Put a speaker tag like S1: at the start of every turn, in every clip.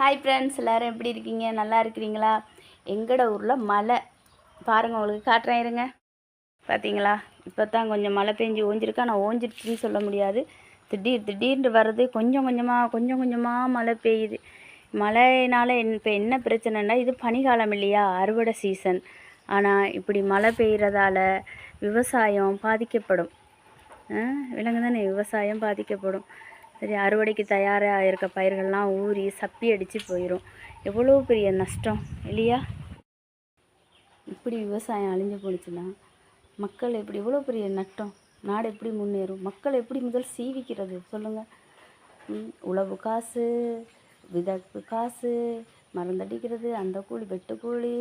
S1: hi friends எல்லோரும் எப்படி இருக்கீங்க நல்லா இருக்கிறீங்களா எங்களோட ஊரில் மழை பாருங்கள் உங்களுக்கு காட்டுறேன் இருங்க பார்த்தீங்களா இப்போ தான் கொஞ்சம் மழை பெஞ்சு ஓஞ்சிருக்கா ஆனால் ஓஞ்சிருச்சுன்னு சொல்ல முடியாது திடீர் திடீர்னு வர்றது கொஞ்சம் கொஞ்சமாக கொஞ்சம் கொஞ்சமாக மழை பெய்யுது என் இப்போ என்ன பிரச்சனைனா இது பனிகாலம் இல்லையா அறுவடை சீசன் ஆனால் இப்படி மழை பெய்கிறதால விவசாயம் பாதிக்கப்படும் விலங்கு தானே விவசாயம் பாதிக்கப்படும் சரி அறுவடைக்கு தயாராக இருக்க பயிர்கள்லாம் ஊறி சப்பி அடித்து போயிடும் எவ்வளோ பெரிய நஷ்டம் இல்லையா இப்படி விவசாயம் அழிஞ்சு போணுச்சுன்னா மக்கள் எப்படி எவ்வளோ பெரிய நட்டம் நாடு எப்படி முன்னேறும் மக்கள் எப்படி முதல் சீவிக்கிறது சொல்லுங்கள் உழவு காசு விதப்பு காசு மருந்தடிக்கிறது அந்த கூலி வெட்டு கூலி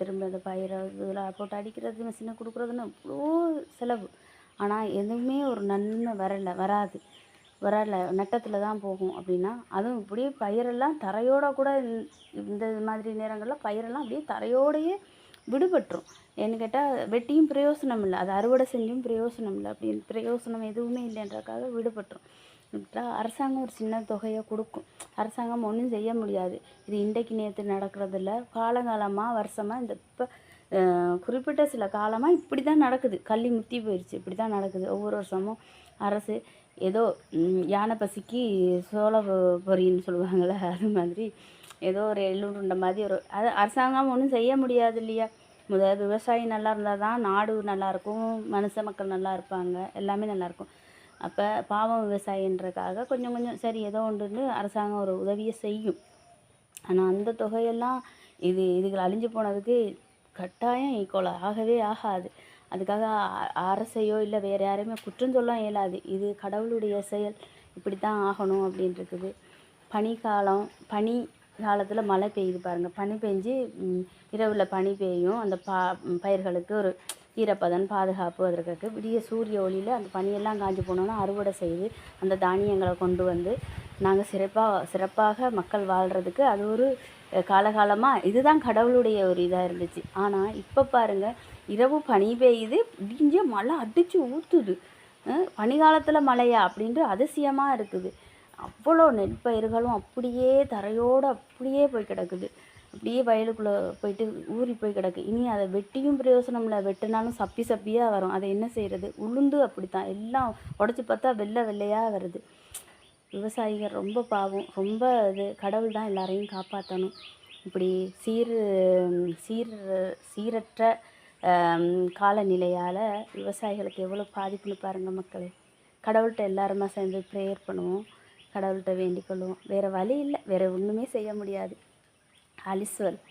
S1: திரும்ப அந்த பயிரை இதில் போட்டு அடிக்கிறது மிஷினை கொடுக்குறதுன்னு அவ்வளோ செலவு ஆனால் எதுவுமே ஒரு நன்மை வரலை வராது விரல நெட்டத்தில் தான் போகும் அப்படின்னா அதுவும் இப்படியே பயிரெல்லாம் தரையோட கூட இந்த மாதிரி நேரங்களில் பயிரெல்லாம் அப்படியே தரையோடையே விடுபட்டுரும் ஏன்னு கேட்டால் வெட்டியும் பிரயோசனம் இல்லை அது அறுவடை செஞ்சும் பிரயோசனம் இல்லை அப்படின்னு பிரயோசனம் எதுவுமே இல்லைன்றக்காக விடுபட்டுரும் அரசாங்கம் ஒரு சின்ன தொகையை கொடுக்கும் அரசாங்கம் ஒன்றும் செய்ய முடியாது இது இன்றைக்கு நேற்று நடக்கிறதில்ல காலங்காலமாக வருஷமாக இந்த இப்போ குறிப்பிட்ட சில காலமாக இப்படி தான் நடக்குது கள்ளி முத்தி போயிடுச்சு இப்படி தான் நடக்குது ஒவ்வொரு வருஷமும் அரசு ஏதோ யானை பசிக்கு சோள பொறின்னு சொல்லுவாங்கள்ல அது மாதிரி ஏதோ ஒரு எள்ளுருண்டை மாதிரி ஒரு அது அரசாங்கம் ஒன்றும் செய்ய முடியாது இல்லையா முதல் விவசாயி நல்லா இருந்தால் தான் நாடு நல்லாயிருக்கும் மனுஷ மக்கள் நல்லா இருப்பாங்க எல்லாமே நல்லாயிருக்கும் அப்போ பாவம் விவசாயின்றக்காக கொஞ்சம் கொஞ்சம் சரி ஏதோ ஒன்றுன்னு அரசாங்கம் ஒரு உதவியை செய்யும் ஆனால் அந்த தொகையெல்லாம் இது இதுகள் அழிஞ்சு போனதுக்கு கட்டாயம் ஈக்குவல் ஆகவே ஆகாது அதுக்காக அரசையோ இல்லை வேறு யாரையுமே குற்றம் சொல்ல இயலாது இது கடவுளுடைய செயல் இப்படி தான் ஆகணும் அப்படின்ட்டுருக்குது பனிக்காலம் பனி காலத்தில் மழை பெய்யுது பாருங்கள் பனி பெஞ்சு இரவில் பனி பெய்யும் அந்த பா பயிர்களுக்கு ஒரு ஈரப்பதன் பாதுகாப்பு அதற்கு விடிய சூரிய ஒளியில் அந்த பனியெல்லாம் காஞ்சி போனோன்னா அறுவடை செய்து அந்த தானியங்களை கொண்டு வந்து நாங்கள் சிறப்பாக சிறப்பாக மக்கள் வாழ்கிறதுக்கு அது ஒரு காலகாலமாக இதுதான் கடவுளுடைய ஒரு இதாக இருந்துச்சு ஆனால் இப்போ பாருங்கள் இரவு பனி பெய்யுது இடிஞ்ச மழை அடித்து ஊற்றுது பனி காலத்தில் மழையா அப்படின்ட்டு அதிசயமாக இருக்குது அவ்வளோ நெற்பயிர்களும் அப்படியே தரையோடு அப்படியே போய் கிடக்குது அப்படியே வயலுக்குள்ளே போயிட்டு ஊறி போய் கிடக்கு இனி அதை வெட்டியும் பிரயோசனம் இல்லை வெட்டினாலும் சப்பி சப்பியாக வரும் அதை என்ன செய்கிறது உளுந்து அப்படி தான் எல்லாம் உடச்சி பார்த்தா வெள்ளை வெள்ளையாக வருது விவசாயிகள் ரொம்ப பாவம் ரொம்ப இது கடவுள் தான் எல்லாரையும் காப்பாற்றணும் இப்படி சீர் சீர் சீரற்ற காலநிலையால் விவசாயிகளுக்கு எவ்வளோ பாதிப்புன்னு பாருங்கள் மக்களே கடவுள்கிட்ட எல்லாருமா சேர்ந்து ப்ரேயர் பண்ணுவோம் கடவுள்கிட்ட வேண்டிக் கொள்வோம் வேறு வழி இல்லை வேறு ஒன்றுமே செய்ய முடியாது அலிஸ்வல்